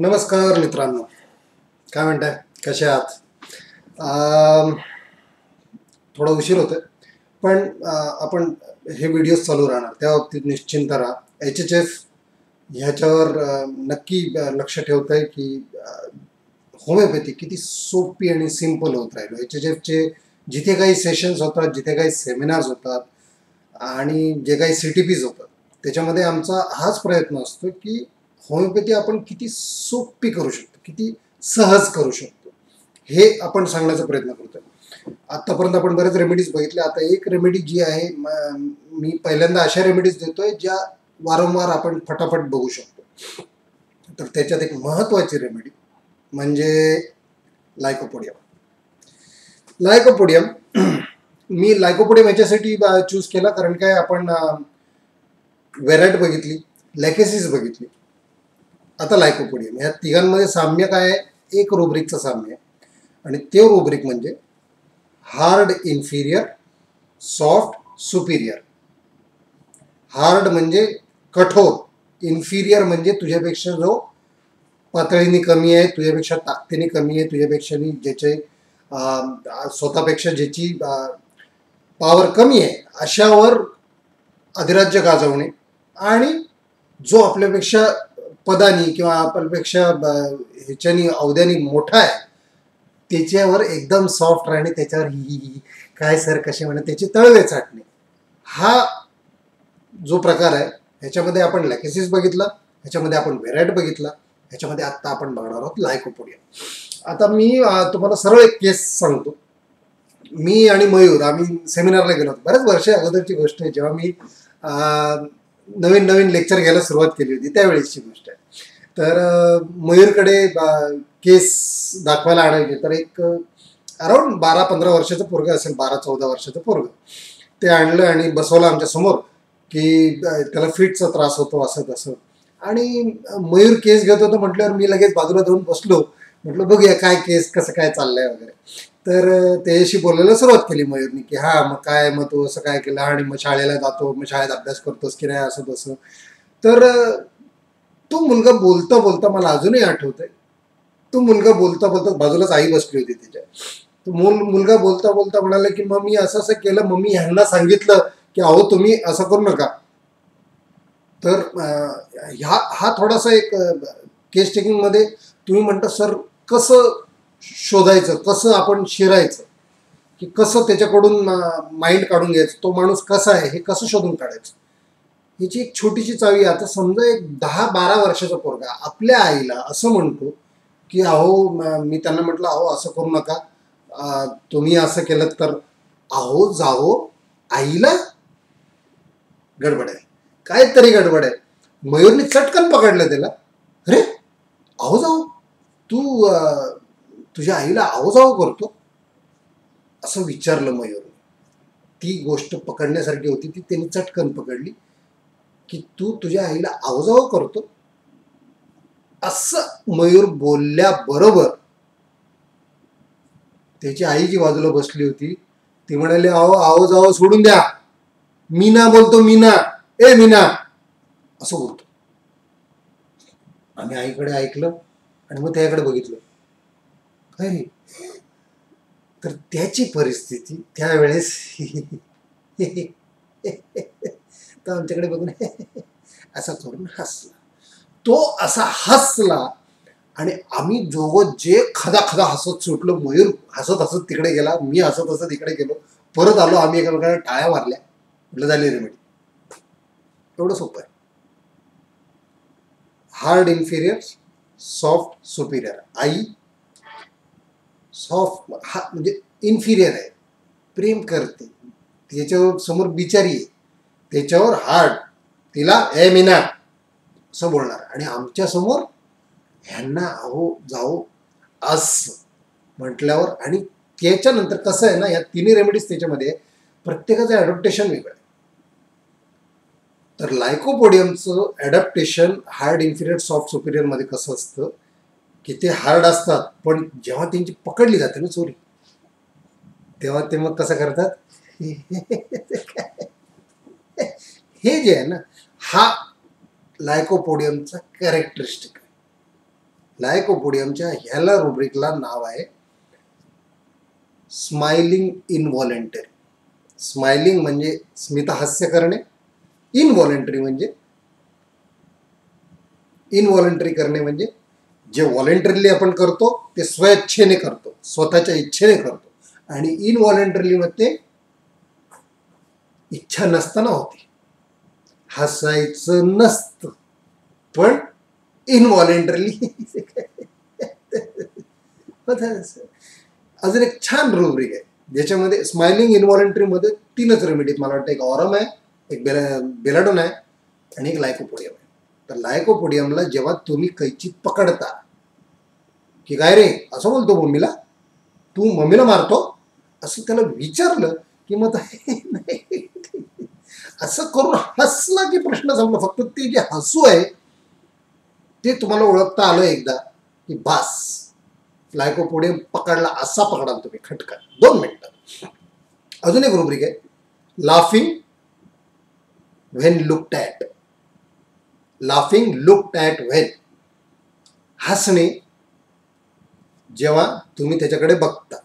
नमस्कार मित्रांनो. काय म्हणताय? कसे आहात? थोडा उशीर होतोय पण आपण हे व्हिडिओज चालू राहणार. त्या बाबतीत निश्चिंत राहा. एच एच एफ ह्याच्यावर नक्की लक्ष ठेवत आहे की होमिओपॅथी किती सोपी आणि सिंपल होत राहिलो. एच एच एफचे जिथे काही सेशन्स होतात जिथे काही सेमिनार्स होतात आणि जे काही सी टी पीज होतात त्याच्यामध्ये आमचा हाच प्रयत्न असतो की होमिओपॅथी आपण किती सोपी करू शकतो किती सहज करू शकतो हे आपण सांगण्याचा प्रयत्न करतोय. आतापर्यंत आपण बरेच रेमेडीज बघितल्या आता एक रेमेडी जी आहे मी पहिल्यांदा अशा रेमेडीज देतोय ज्या वारंवार आपण फटाफट बघू शकतो. तर त्याच्यात एक महत्वाची रेमेडी म्हणजे लायकोपोडियम लायकोपोडियम मी लायकोपोडियम याच्यासाठी चूज केला कारण काय आपण वेरायट बघितली लॅकेसिस बघितली. आता लायकोपोडियम. या तिघांमध्ये साम्य काय? आहे एक रुब्रिकचं साम्य. आहे आणि ते रुब्रिक म्हणजे hard inferior soft superior. Hard म्हणजे कठोर इन्फिरियर म्हणजे तुझ्यापेक्षा जो पातळीने कमी आहे तुझ्यापेक्षा ताकदीने कमी आहे तुझ्यापेक्षा ज्याचे स्वतःपेक्षा ज्याची पॉवर कमी आहे अशावर अधिराज्य गाजवणे आणि जो आपल्यापेक्षा पदानी किंवा आपल्यापेक्षा ब- ह्याच्यानी अवध्यानी मोठा आहे त्याच्यावर एकदम सॉफ्ट राहणे त्याच्यावर ही ही काय सर कसे म्हणे त्याची तळवे चाटणे. हा जो प्रकार आहे ह्याच्यामध्ये आपण लॅकेसिस बघितला ह्याच्यामध्ये आपण व्हेरायट बघितला ह्याच्यामध्ये आत्ता आपण बघणार आहोत लायकोपोडिया आता मी तुम्हाला सरळ एक केस सांगतो. मी आणि मयूर आम्ही सेमिनारला गेलो होतो. बऱ्याच वर्ष अगोदरची गोष्ट आहे जेव्हा मी नवीन नवीन लेक्चर घ्यायला सुरुवात केली होती त्यावेळेसची गोष्ट आहे. तर मयूरकडे केस दाखवायला आणायचे तर एक अराउंड बारा पंधरा वर्षाचं पोरगं असेल बारा चौदा वर्षाचं पोरगं. ते आणलं आणि बसवलं आमच्यासमोर की त्याला फिटचा त्रास होतो असं तसं. आणि मयूर केस घेत होतो म्हटल्यावर मी लगेच बाजूला जाऊन बसलो. म्हटलं बघूया काय केस कसं काय चाललंय वगैरे. तर त्याच्याशी बोलायला सुरुवात केली मयूरनी की हा मग काय मग तू असं काय केलं आणि मग शाळेला जातो मग शाळेत अभ्यास करतोस की नाही असं तसं. तर तो मुलगा बोलता बोलता मला अजूनही आठवतंय. तो मुलगा बोलता बोलता बाजूलाच आई बसली होती त्याच्या तो मुल मुलगा बोलता बोलता म्हणाला की मग मी असं असं केलं मग मी ह्यांना सांगितलं की अहो तुम्ही असं करू नका. तर ह्या हा थोडासा एक केस टेकिंगमध्ये तुम्ही म्हणता सर कसं शोधायचं कसं आपण शिरायचं की कसं त्याच्याकडून माइंड काढून घ्यायचं तो माणूस कसा आहे हे कसं शोधून काढायचं? ह्याची एक छोटीशी चावी आहे. आता समजा एक दहा बारा वर्षाचा पोरगा आपल्या आईला असं म्हणतो की अहो मी त्यांना म्हटलं अहो असं करू नका. तुम्ही असं केलं तर अहो जाओ आईला गडबड आहे. काहीतरी गडबड आहे. मयूरने चटकन पकडलं त्याला. अरे अहो जाऊ तू तुझ्या आईला अहो जाऊ करतो? असं विचारलं मयूर ती गोष्ट पकडण्यासारखी होती ती त्यांनी चटकन पकडली की तू तुझ्या आईला आवजाव करतो? असं मयूर बोलल्याबरोबर त्याची आई जी बाजूला बसली होती ती म्हणाली अहो आहो जाओ सोडून द्या. मीना बोलतो मीना. ए मीना. असं बोलतो आम्ही आईकडे ऐकलं आणि मग त्याकडे बघितलं. नाही तर त्याची परिस्थिती त्यावेळेस. तर आमच्याकडे बघून असा करून हसला. तो असा हसला आणि आम्ही दोघं जे खदा खदा हसत सुटलो मयूर हसत हसत तिकडे गेला मी हसत हसत इकडे गेलो परत आलो आम्ही एकामेकांना टाळ्या मारल्या. म्हटलं झाली रेमेडी एवढं सोपं आहे. हार्ड इन्फिरियर सॉफ्ट सुपिरियर आई सॉफ्ट हा म्हणजे इन्फिरियर आहे. प्रेम करते. त्याच्यावर समोर बिचारी आहे. त्याच्यावर हार्ड तिला ए मिना असं बोलणार. आणि आमच्यासमोर ह्यांना आहो जाओ अस म्हटल्यावर आणि त्याच्यानंतर कसं आहे ना या तिन्ही रेमेडीज त्याच्यामध्ये प्रत्येकाचं ॲडॉप्टेशन वेगळं आहे. तर लायकोपोडियमचं ॲडॅप्टेशन हार्ड इन्फिरियर सॉफ्ट सुपिरियरमध्ये कसं असतं? की ते हार्ड असतात पण जेव्हा त्यांची पकडली जाते ना चोरी तेव्हा ते मग कसं करतात? हे जे आहे ना हा लायकोपोडियमचा कॅरेक्टरिस्टिक आहे. लायकोपोडियमच्या ह्याला रुब्रिकला नाव आहे स्माइलिंग इनव्हॉलेंटरी स्माइलिंग म्हणजे स्मितहास्य करणे इनव्हॉलेंटरी म्हणजे इनव्हॉलेंटरी करणे म्हणजे जे व्हॉलेंटरीली आपण करतो ते स्वेच्छेने करतो स्वतःच्या इच्छेने करतो. आणि इनव्हॉलेंटरीली मध्ये इच्छा नसताना होते. हसायचं नसतं. पण इनव्हॉलेंटरीली अजून एक छान रुब्रिक आहे. ज्याच्यामध्ये स्माइलिंग इनव्हॉलेंटरी मध्ये तीनच रेमेडीत मला वाटतं एक ऑरम आहे एक बेला बेलाडोन आहे आणि एक लायकोपोडियम आहे. तर लायकोपोडियमला जेव्हा तुम्ही कैची पकडता की काय रे? असं बोलतो मम्मीला. तू मम्मीला मारतो? असं त्याला विचारलं की मग नाही. असं करून हसला की प्रश्न संपला फक्त ते जे हसू आहे ते तुम्हाला ओळखता आलं एकदा की बास लायकोपोडियम पकडला असा पकडाल तुम्ही खटकन. दोन मिनिटं. अजून एक रुब्रिक आहे. Laughing when look at laughing look at when हसणे जेव्हा तुम्ही त्याच्याकडे बघता.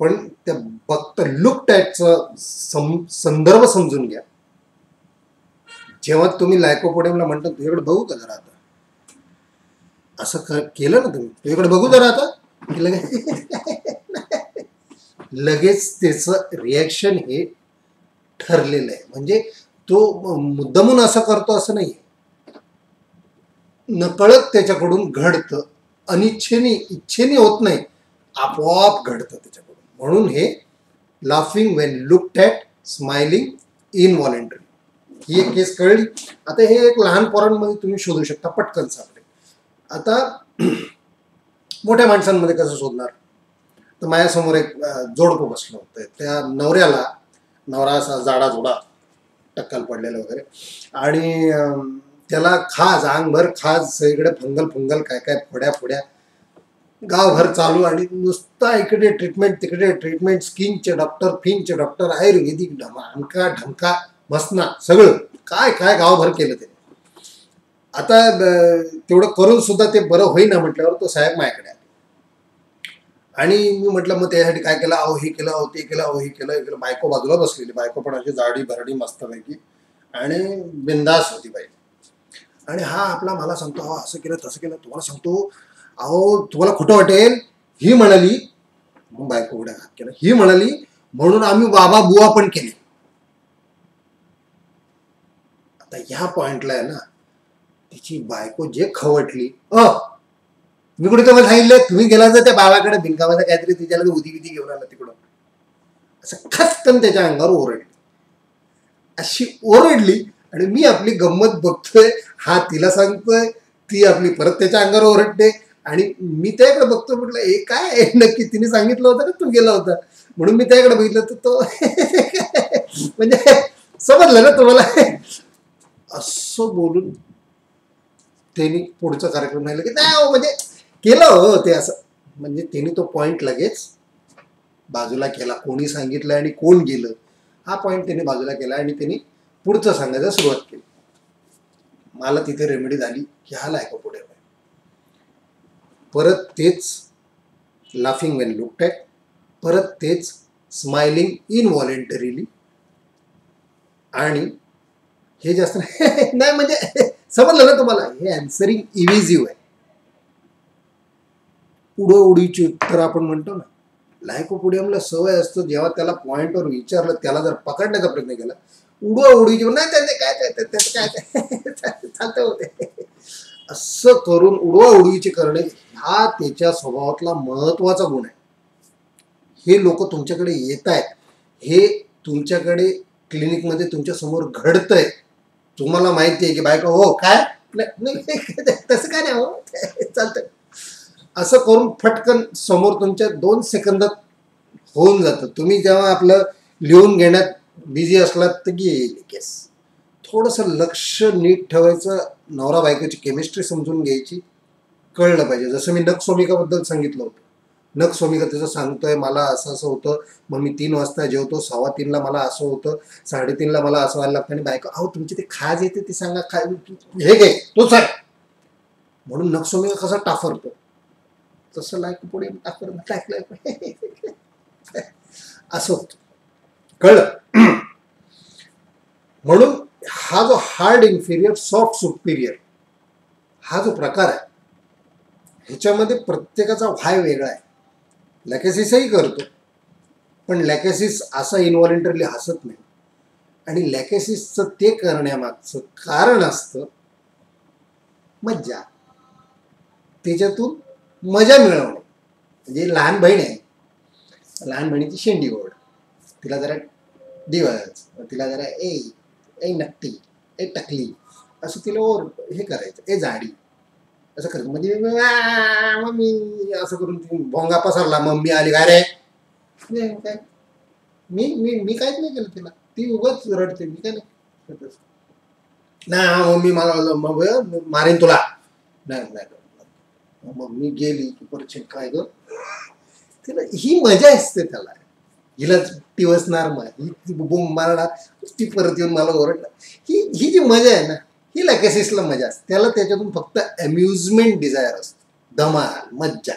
पण त्या बघता लुक ॲटचं सं संदर्भ समजून घ्या. जेव्हा तुम्ही लायकोपोडियमला म्हणता तुझ्याकडे बघू का जरा आता? असं केलं ना तुम्ही. तुझ्याकडे बघू जरा आता? लगेच लगेच त्याचं रिॲक्शन हे ठरलेलं आहे. म्हणजे तो मुद्दामून असं करतो असं नाही नकळत त्याच्याकडून घडतं. अनिच्छेने इच्छेने होत नाही. आपोआप घडतं त्याच्याकडून. म्हणून हे laughing when look at smiling involuntary ही एक केस कळली. आता हे एक लहान पोरांमध्ये तुम्ही शोधू शकता पटकन सापडेल आता मोठ्या माणसांमध्ये कसं शोधणार? तर माझ्यासमोर एक जोडपं बसलं होतं. त्या नवऱ्याला नवरा असा जाडा जोडा टक्कल पडलेला वगैरे. आणि त्याला खाज अंगभर खाज सगळीकडे फंगल फंगल काय काय फोड्या फोड्या. गावभर चालू आणि नुसता इकडे ट्रीटमेंट तिकडे ट्रीटमेंट स्किनचे डॉक्टर फिनचे डॉक्टर आयुर्वेदिक ढमका ढमका मसना सगळं. काय काय गावभर केलं ते. आता तेवढं करून सुद्धा ते बरं होईना म्हटल्यावर तो साहेब माझ्याकडे आणि मी म्हटलं मग त्यासाठी काय केलं? अहो हे केलं अहो ते केलं अहो हे केलं हे केलं. बायको बाजूला बसलेली. बायको पण अशी जाडी भरडी मस्तपैकी. आणि बिंदास होती बाई. आणि हा आपला मला सांगतो अहो असं केलं तसं केलं. तुम्हाला सांगतो अहो तुम्हाला खोटं वाटेल. ही म्हणाली मग बायको उड्या हात केला ही म्हणाली म्हणून आम्ही बाबा बुवा पण केले. आता ह्या पॉइंटला आहे ना तिची बायको जे खवटली अ मी कुठे तुम्हाला सांगितलं तुम्ही गेला जर त्या बाळाकडे भिंकावाचा काहीतरी तिच्याला उदी विधी घेऊन आला तिकडं असं खचकन त्याच्या अंगावर ओरडली. अशी ओरडली आणि मी आपली गंमत बघतोय हा तिला सांगतोय ती आपली परत त्याच्या अंगावर ओरडते आणि मी त्याकडे बघतो म्हटलं हे काय आहे? नक्की तिने सांगितलं होतं का तू गेला होता? म्हणून मी त्याकडे बघितलं तर तो म्हणजे समजलं ना तुम्हाला? असं बोलून त्यांनी पुढचा कार्यक्रम राहिला की नाही हो, म्हणजे केलं हो ते असं. म्हणजे त्यांनी तो पॉईंट लगेच बाजूला केला. कोणी सांगितलं आणि कोण गेलं हा पॉईंट त्यांनी बाजूला केला आणि त्यांनी पुढचं सांगायला सुरुवात केली. मला तिथे रेमेडी झाली की हा लायक पुढे परत तेच लाफिंग वेन लुकट ॲट परत तेच स्माइलिंग इनव्हॉलेंटरीली आणि हे जास्त नाही म्हणजे समजलं ना तुम्हाला? हे अँसरिंग इव्हिजिव्ह आहे. पुढं उडीची उत्तर आपण म्हणतो ना. लायकोपोडियमला सवय असतो जेव्हा त्याला पॉईंटवर विचारलं त्याला जर पकडण्याचा प्रयत्न केला उडवा उडीची नाही त्याचे काय ते- त्याचं काय चालतं होते असं करून उडवा उडवीचे करणे हा त्याच्या स्वभावातला महत्त्वाचा गुण आहे. हे लोक तुमच्याकडे येत आहेत. हे तुमच्याकडे क्लिनिकमध्ये तुमच्यासमोर घडतंय. तुम्हाला माहिती आहे की बायका हो काय? नाही तसं काय नाही हो चालतंय. असं करून फटकन समोर तुमच्या दोन सेकंदात होऊन जातं. तुम्ही जेव्हा आपलं लिहून घेण्यात बिझी असलात तर येईल केस थोडंसं लक्ष नीट ठेवायचं नवरा बायकोची केमिस्ट्री समजून घ्यायची कळलं पाहिजे. जसं मी नखस्वामिकाबद्दल सांगितलं होतं. नखस्वामिका त्याचं सांगतोय मला असं असं होतं. मग मी तीन वाजता जेवतो सव्वा तीनला मला असं होतं साडेतीनला मला असं व्हायला लागतं. आणि बायको अहो तुमची ते खाज येते ते सांगा खा हे घे तो सांग. म्हणून नखस्वामिका कसा टाफरतो? तसं लायक पुढे टाकलं असं होतं. कळलं? म्हणून हा जो हार्ड इन्फिरियर सॉफ्ट सुपिरियर हा जो प्रकार आहे ह्याच्यामध्ये प्रत्येकाचा व्हाय वेगळा आहे. लॅकेसिसही करतो. पण लॅकेसिस असा इन्व्हॉलेंटरली हसत नाही. आणि लॅकेसिसचं ते करण्यामागचं कारण असतं मज्जा. त्याच्यातून मजा मिळवणे. म्हणजे लहान बहीण आहे. लहान बहिणीची शेंडी ओढ. तिला जरा दिवस तिला जरा ए ए नक्टी ए टकली असं तिला ओर हे करायचं ए जाडी. असं करायचं. म्हणजे मम्मी असं करून ती भोंगा पसरला मम्मी आली काय रे "नाही, काय? मी मी मी काहीच नाही केलं तिला. ती उगाच रडते मी काय नाही ना नाही हा मम्मी मला मग मारेन तुला. नाही नाही. मग मी गेली की परत काय ग? तिला ही मजा असते त्याला. हिला टिवसणार मग ही बोंब मारणार ती परत येऊन मला ओरडणार. ही ही जी मजा आहे ना ही लॅकेसिसला मजा असते. त्याला त्याच्यातून फक्त अम्युजमेंट डिझायर असतो. धमाल मज्जा.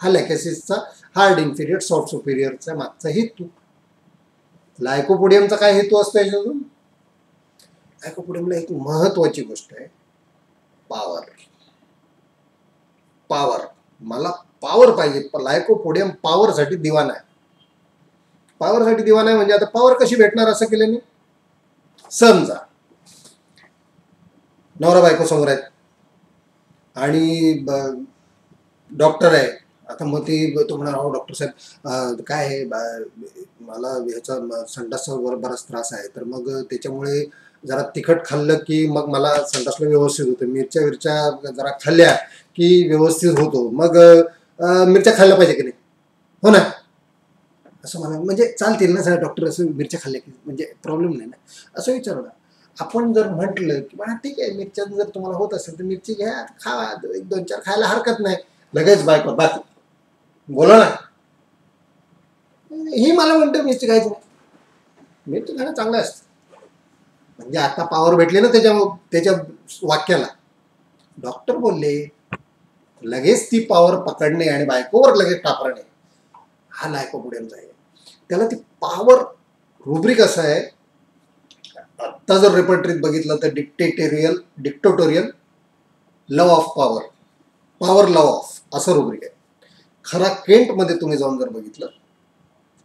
हा लॅकेसिसचा हार्ड इन्फिरियर सॉफ्ट सुपिरियरचा मागचा हेतू. लायकोपोडियमचा काय हेतू असतो याच्यातून? लायकोपोडियमला एक महत्वाची गोष्ट आहे. पॉवर पॉवर मला पॉवर पाहिजे. लायकोपोडियम पॉवरसाठी दिवाण आहे. पॉवरसाठी दिवाण आहे म्हणजे आता पॉवर कशी भेटणार असं केल्याने? समजा. नवरा बायको समोर आहेत. आणि डॉक्टर आहे. आता मग ती तो म्हणणार हो डॉक्टर साहेब काय आहे? मला ह्याचा म- संडासचा वर बराच त्रास आहे. तर मग त्याच्यामुळे जरा तिखट खाल्लं की मग मला संडासला व्यवस्थित होतं. मिरच्या विरच्या जरा खाल्ल्या की व्यवस्थित होतो. मग मिरच्या खाल्ल्या पाहिजे की नाही? हो ना? असं मला म्हणजे चालतील ना सर डॉक्टर असं मिरच्या खाल्ल्या की म्हणजे प्रॉब्लेम नाही ना? असं विचारलं आपण जर म्हटलं की बा ठीक आहे मिरच्या जर तुम्हाला होत असेल तर मिरची घ्या खावा एक दोन चार खायला हरकत नाही. लगेच बायको बाकी बोला ना. ही मला म्हणतं मिरची खायची नाही. मिरची खाणं चांगलं असतं. म्हणजे आता पावर भेटले ना त्याच्या त्याच्या वाक्याला. डॉक्टर बोलले लगेच ती पावर पकडणे आणि बायकोवर लगेच टापरणे हा लायकोपुडियमचा आहे त्याला ती पावर रुब्रिक असं आहे. आत्ता जर रेपर्टरीत बघितलं तर dictatorial dictatorial love of power power love of असं रुब्रिक आहे. खरा केंटमध्ये तुम्ही जाऊन जर बघितलं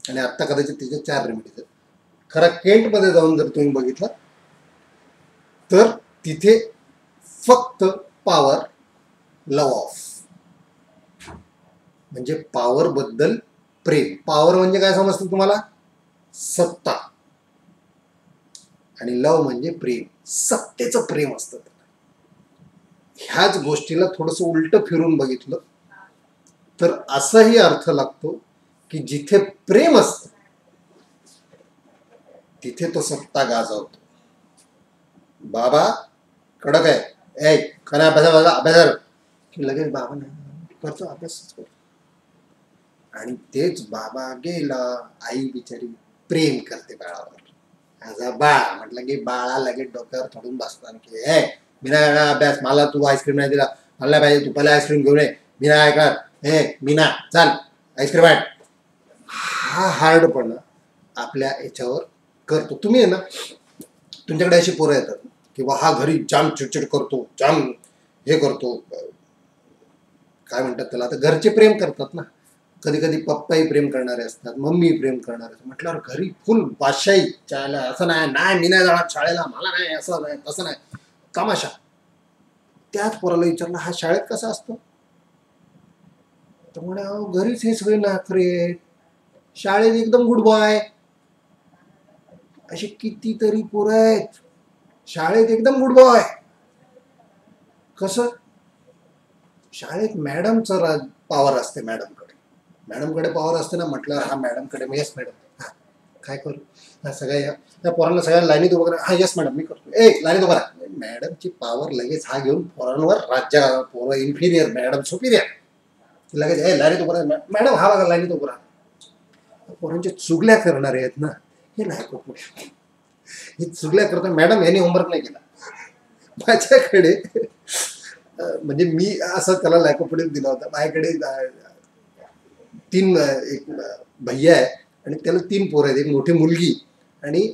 आणि आत्ता कदाचित तिचे चार रेमेडीज आहेत. खरा केंटमध्ये जाऊन जर तुम्ही बघितलं तर तिथे फक्त पॉवर लव ऑफ म्हणजे पॉवर बद्दल प्रेम. पॉवर म्हणजे काय समजतं तुम्हाला? सत्ता. आणि लव म्हणजे प्रेम. सत्तेचं प्रेम असतं ह्याच गोष्टीला थोडस उलट फिरून बघितलं तर असाही अर्थ लागतो की जिथे प्रेम असत तिथे तो सत्ता गाजवतो. बाबा कडक आहे. ए खरा अभ्यास अभ्यास अभ्यास की लगेच बाबा नाही करतो अभ्यासच करतो. आणि तेच बाबा गेला आई बिचारी प्रेम करते बाळावर. माझा बाळ म्हटलं की बाळा लगेच डोक्यावर चढून बसणार की हे मीना येणार अभ्यास मला तू आईस्क्रीम नाही दिला. मला पाहिजे तू पहिला आईस्क्रीम घेऊन ये. मीना ऐकणार हे मीना चाल आईस्क्रीम आण. हा हार्डपणा आपल्या याच्यावर करतो. तुम्ही आहे ना तुमच्याकडे अशी पोरं येतात किंवा हा घरी जाम चिडचिड करतो जाम हे करतो. काय म्हणतात त्याला आता घरचे प्रेम करतात ना. कधी कधी पप्पाही प्रेम करणारे असतात मम्मी प्रेम करणारे असतात. म्हटल्यावर घरी फुल बादशाही चायला असं नाही नाही मी नाही जाणार शाळेला मला नाही असं नाही तसं नाही. तमाशा. त्याच पोराला विचारलं हा शाळेत कसा असतो? तर म्हणे "अहो, घरीच हे सगळे नाकरे शाळेत एकदम गुड बॉय अशी कितीतरी पोरं आहेत. शाळेत एकदम गुड बॉय कसं? शाळेत मॅडमचं राज पॉवर असते मॅडमकडे मॅडमकडे पॉवर असते ना म्हटलं हा मॅडमकडे येस मॅडम हा काय करू? हा सगळ्या या त्या पोरांना सगळ्या लाईनीत उभं करा. हा येस मॅडम मी करतो. ए लाईनीत उभा राहा. मॅडमची पॉवर लगेच हा घेऊन पोरांवर राज्य पोरं इन्फिरियर मॅडम सुपिरियर लगेच ए लाईनीत उभं राहा मॅडम हा बघा लाईनीत उभं राहा. पोरांच्या चुगल्या करणारे आहेत ना. हे नाही खूप हे चुकल्याकरता मॅडम यांनी होमवर्क नाही केला माझ्याकडे म्हणजे मी असं त्याला लायकोपोडियम दिला होता माझ्याकडे तीन एक भैया आहे आणि त्याला तीन पोरं आहेत एक मोठी मुलगी आणि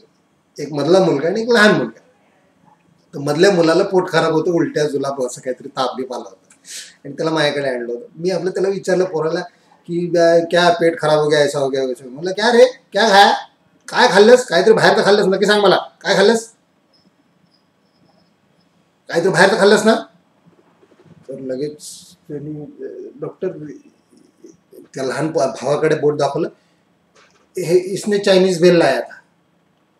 एक मधला मुलगा आणि एक लहान मुलगा तर मधल्या मुलाला पोट खराब होतं उलट्या जुलाब असं काहीतरी ताप बीप आला होता आणि त्याला माझ्याकडे आणलं होतं मी आपलं त्याला विचारलं पोराला की क्या पेट खराब हो गया ऐसा हो गया वैसा हो क्या रे क्या खाया काय खाल्लंस? काहीतरी बाहेर तर खाल्लंस नक्की सांग मला. काय खाल्लंस? काहीतरी तर खाल्लंस ना? तर लगेच त्यांनी डॉक्टर त्या लहान भावाकडे बोट दाखवलं. हे इसने चायनीज भेल लाया था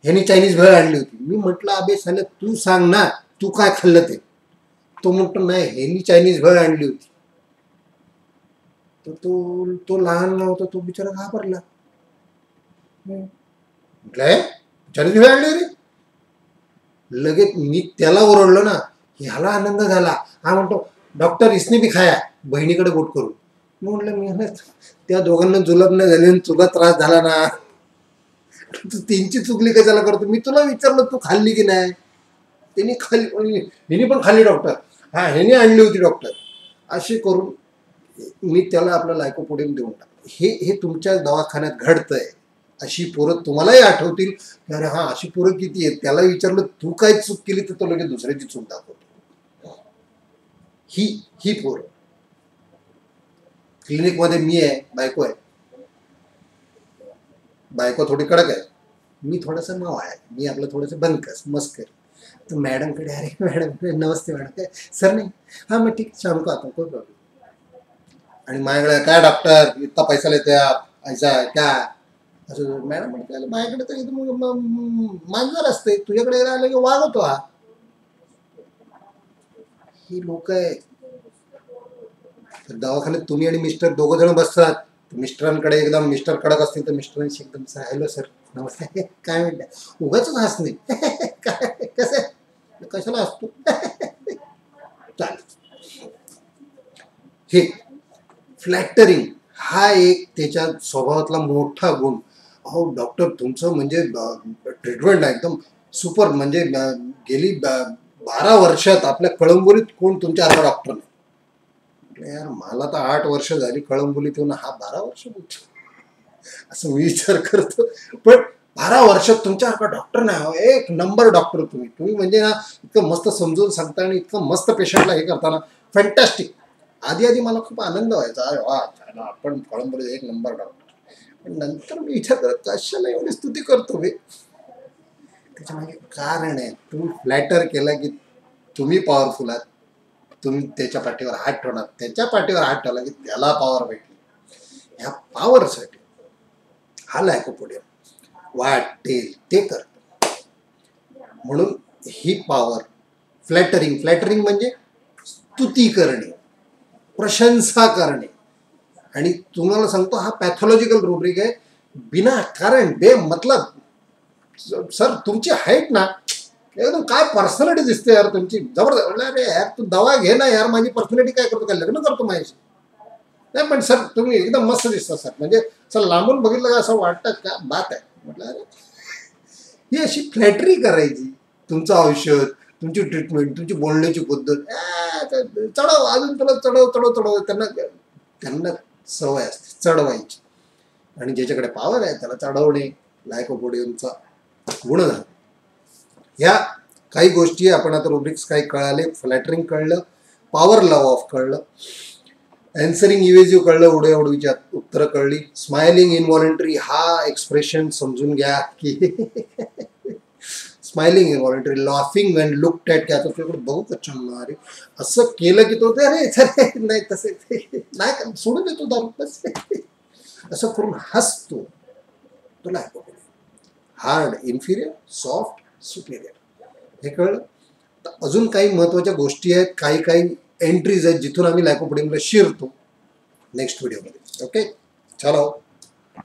ह्यानी चायनीज भेळ आणली होती. मी म्हटलं अबे साले तू सांग ना तू काय खाल्लं ते? तो म्हणतो नाही ह्यानी चायनीज भेळ आणली होती. तर तो तो लहान होता तो बिचारा घाबरला. म्हटलं "हे? चायनीज भेळ आणली रे. लगेच मी त्याला ओरडलो ना ह्याला आनंद झाला. हा म्हणतो डॉक्टर इसने बी खाया. बहिणीकडे बोट करू मी म्हटलं मी त्या दोघांना जुलाब नाही झाली आणि तुला त्रास झाला ना. तू त्यांची चुकली कशाला करतो? मी तुला विचारलं तू खाल्ली की नाही? त्यांनी खाल्ली हिने पण खाल्ली डॉक्टर. हा ह्याने आणली होती डॉक्टर. असे करून मी त्याला आपलं पुढे देऊन टाकलं हे हे तुमच्या दवाखान्यात घडतंय. अशी पोरं तुम्हालाही आठवतील. की अरे हा अशी पोरं किती आहेत त्याला विचारलं तू काय चूक केली तर तो लगेच दुसऱ्याची चूक दाखवतो. ही ही पोरं. क्लिनिकमध्ये मी आहे बायको आहे. बायको थोडी कडक आहे. मी थोडंसं नाव आहे. मी आपलं थोडंसं बनकस मस्कर तर मॅडमकडे अरे मॅडम नमस्ते मॅडम. काय सर नाही. हा मग ठीक शाम को आता कोण प्रॉब्लेम आणि माझ्याकडे काय डॉक्टर? इतका पैसा लेते आप ऐसा आहे काय असं मॅडम म्हटलं माझ्याकडे तर मग मांजर असते तुझ्याकडे राहिलं की वागवतो हा. ही लोक आहे. तर दवाखान्यात तुम्ही आणि मिस्टर दोघं जण बसतात. मिस्टरांकडे एकदम मिस्टर कडक असतील तर मिस्टरांशी एकदम हॅलो सर नमस्ते. काय म्हणलं? उगाच हसणे काय कसं? कशाला असतो चालेल. हे फ्लॅटरिंग हा एक त्याच्या स्वभावातला मोठा गुण. अहो डॉक्टर तुमचं म्हणजे ट्रीटमेंट आहे एकदम सुपर म्हणजे गेली ब- बारा वर्षात आपल्या कळंबोलीत कोण तुमच्या डॉक्टर नाही? म्हटलं, यार मला तर आठ वर्ष झाली कळंबोलीत येऊन हा बारा वर्ष बोलतो असं मी विचार करतो. पण बारा वर्षात तुमच्यासारखा डॉक्टर नाही. हो एक नंबर डॉक्टर तुम्ही. तुम्ही म्हणजे ना इतकं मस्त समजून सांगता आणि इतकं मस्त पेशंटला हे करताना फॅन्टॅस्टिक आधी आधी मला खूप आनंद व्हायचा. अरे वा आपण कळंबोलीत एक नंबर डॉक्टर नंतर मी विचार करत कशाला एवढी स्तुती करतो मी? त्याच्यामागे कारण आहे. तुम्ही फ्लॅटर केला की तुम्ही पॉवरफुल आहात. तुम्ही त्याच्या पाठीवर हात ठेवणार. त्याच्या पाठीवर हात ठेवला की त्याला पॉवर भेटली. ह्या पॉवरसाठी हा पुढे वाटेल ते करतो म्हणून ही पॉवर फ्लॅटरिंग फ्लॅटरिंग म्हणजे स्तुती करणे. प्रशंसा करणे. आणि तुम्हाला सांगतो हा पॅथॉलॉजिकल रुब्रिक आहे. बिना कारण बे मतलब. सर तुमची हाईट ना एकदम काय पर्सनॅलिटी दिसते यार तुमची. जबरदस्त. म्हणलं, अरे यार तू दवा घे ना यार माझी पर्सनॅलिटी काय करतो? काय लग्न करतो माझ्याशी? नाही पण सर तुम्ही एकदम मस्त दिसता सर. म्हणजे सर लांबून बघितलं का असं वाटतं का? बात आहे. म्हटलं अरे ही अशी फ्लॅटरी करायची. तुमचं औषध तुमची ट्रीटमेंट तुमची बोलण्याची पद्धत. चढव अजून तुला चढव चढव चढव. त्यांना त्यांना सवय असते चढवायची. आणि ज्याच्याकडे पावर आहे त्याला चढवणे लायकोपोडियमचा गुण झाला. ह्या काही गोष्टी आपण आता रुब्रिक्स काही कळाले फ्लॅटरिंग कळलं पॉवर लव ऑफ कळलं अँसरिंग इवेजिव्ह कळलं उडे उडवीची उत्तरं कळली स्माइलिंग इनव्हॉलेंटरी हा एक्सप्रेशन समजून घ्या की smiling involuntary laughing and look at की आता तुझ्याकडे बघू का अरे असं केलं की तो ते अरे चले नाही तसे नाही सोडून देतो दारू बस. असं करून हसतो. तो नाही हार्ड इन्फिरियर सॉफ्ट सुपिरियर हे कळलं? तर अजून काही महत्त्वाच्या गोष्टी आहेत. काही काही एंट्रीज आहेत जिथून आम्ही लायकोपोडियमला शिरतो. नेक्स्ट व्हिडिओमध्ये ओके चलो